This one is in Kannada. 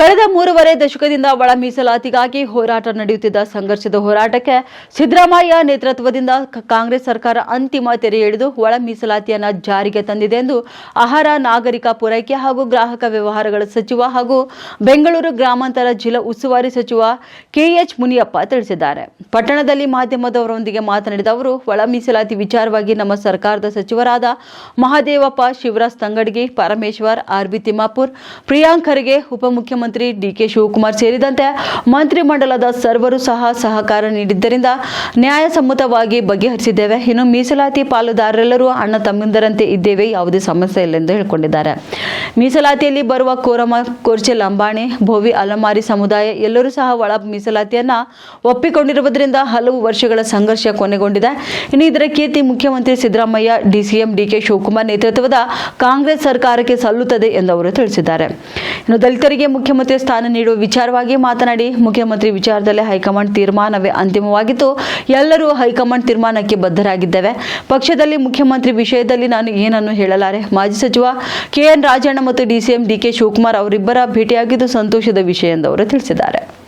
ಕಳೆದ ಮೂರುವರೆ ದಶಕದಿಂದ ಒಳ ಮೀಸಲಾತಿಗಾಗಿ ಹೋರಾಟ ನಡೆಯುತ್ತಿದ್ದ ಸಂಘರ್ಷದ ಹೋರಾಟಕ್ಕೆ ಸಿದ್ದರಾಮಯ್ಯ ನೇತೃತ್ವದಿಂದ ಕಾಂಗ್ರೆಸ್ ಸರ್ಕಾರ ಅಂತಿಮ ತೆರೆ ಎಳೆದು ಒಳ ಮೀಸಲಾತಿಯನ್ನು ಜಾರಿಗೆ ತಂದಿದೆ ಎಂದು ಆಹಾರ, ನಾಗರಿಕ ಪೂರೈಕೆ ಹಾಗೂ ಗ್ರಾಹಕ ವ್ಯವಹಾರಗಳ ಸಚಿವ ಹಾಗೂ ಬೆಂಗಳೂರು ಗ್ರಾಮಾಂತರ ಜಿಲ್ಲಾ ಉಸ್ತುವಾರಿ ಸಚಿವ ಕೆಎಚ್ ಮುನಿಯಪ್ಪ ತಿಳಿಸಿದ್ದಾರೆ. ಪಟ್ಟಣದಲ್ಲಿ ಮಾಧ್ಯಮದವರೊಂದಿಗೆ ಮಾತನಾಡಿದ ಅವರು, ಒಳ ಮೀಸಲಾತಿ ವಿಚಾರವಾಗಿ ನಮ್ಮ ಸರ್ಕಾರದ ಸಚಿವರಾದ ಮಹಾದೇವಪ್ಪ ಶಿವರಾಜ್ ತಂಗಡಗಿ ಪರಮೇಶ್ವರ್ ಆರ್ ಬಿ ತಿಮ್ಮಾಪುರ್, ಪ್ರಿಯಾಂಕ್ ಖರ್ಗೆ ಉಪಮುಖ್ಯಮಂತ್ರಿ ಡಿಕೆ ಶಿವಕುಮಾರ್ ಸೇರಿದಂತೆ ಮಂತ್ರಿಮಂಡಲದ ಸರ್ವರು ಸಹ ಸಹಕಾರ ನೀಡಿದ್ದರಿಂದ ನ್ಯಾಯಸಮ್ಮತವಾಗಿ ಬಗೆಹರಿಸಿದ್ದೇವೆ. ಇನ್ನು ಮೀಸಲಾತಿ ಪಾಲುದಾರರೆಲ್ಲರೂ ಅಣ್ಣ ತಮ್ಮಂದರಂತೆ ಇದ್ದೇವೆ. ಯಾವುದೇ ಸಮಸ್ಯೆ ಇಲ್ಲ ಎಂದು ಹೇಳಿಕೊಂಡಿದ್ದಾರೆ. ಮೀಸಲಾತಿಯಲ್ಲಿ ಬರುವ ಕೋರಮ, ಕೋರ್ಚೆ, ಲಂಬಾಣಿ, ಭೋವಿ, ಅಲಮಾರಿ ಸಮುದಾಯ ಎಲ್ಲರೂ ಸಹ ಒಳ ಮೀಸಲಾತಿಯನ್ನ ಒಪ್ಪಿಕೊಂಡಿರುವುದರಿಂದ ಹಲವು ವರ್ಷಗಳ ಸಂಘರ್ಷ ಕೊನೆಗೊಂಡಿದೆ. ಇನ್ನು ಇದರ ಕೀರ್ತಿ ಮುಖ್ಯಮಂತ್ರಿ ಸಿದ್ದರಾಮಯ್ಯ, ಡಿಸಿಎಂ ಡಿಕೆ ಶಿವಕುಮಾರ್ ನೇತೃತ್ವದ ಕಾಂಗ್ರೆಸ್ ಸರ್ಕಾರಕ್ಕೆ ಸಲ್ಲುತ್ತದೆ ಎಂದು ಅವರು ತಿಳಿಸಿದ್ದಾರೆ. ಇನ್ನು ದಲಿತರಿಗೆ ಮುಖ್ಯಮಂತ್ರಿ ಸ್ಥಾನ ನೀಡುವ ವಿಚಾರವಾಗಿ ಮಾತನಾಡಿ, ಮುಖ್ಯಮಂತ್ರಿ ವಿಚಾರದಲ್ಲಿ ಹೈಕಮಾಂಡ್ ತೀರ್ಮಾನವೇ ಅಂತಿಮವಾಗಿತ್ತು. ಎಲ್ಲರೂ ಹೈಕಮಾಂಡ್ ತೀರ್ಮಾನಕ್ಕೆ ಬದ್ಧರಾಗಿದ್ದೇವೆ. ಪಕ್ಷದಲ್ಲಿ ಮುಖ್ಯಮಂತ್ರಿ ವಿಷಯದಲ್ಲಿ ನಾನು ಏನನ್ನು ಹೇಳಲಾರೆ? ಮಾಜಿ ಸಚಿವ ಕೆಎನ್ ರಾಜಣ್ಣ ಮತ್ತು ಡಿಸಿಎಂ ಡಿಕೆ ಶಿವಕುಮಾರ್ ಅವರಿಬ್ಬರ ಭೇಟಿಯಾಗಿದ್ದು ಸಂತೋಷದ ವಿಷಯ ಎಂದು ಅವರು ತಿಳಿಸಿದ್ದಾರೆ.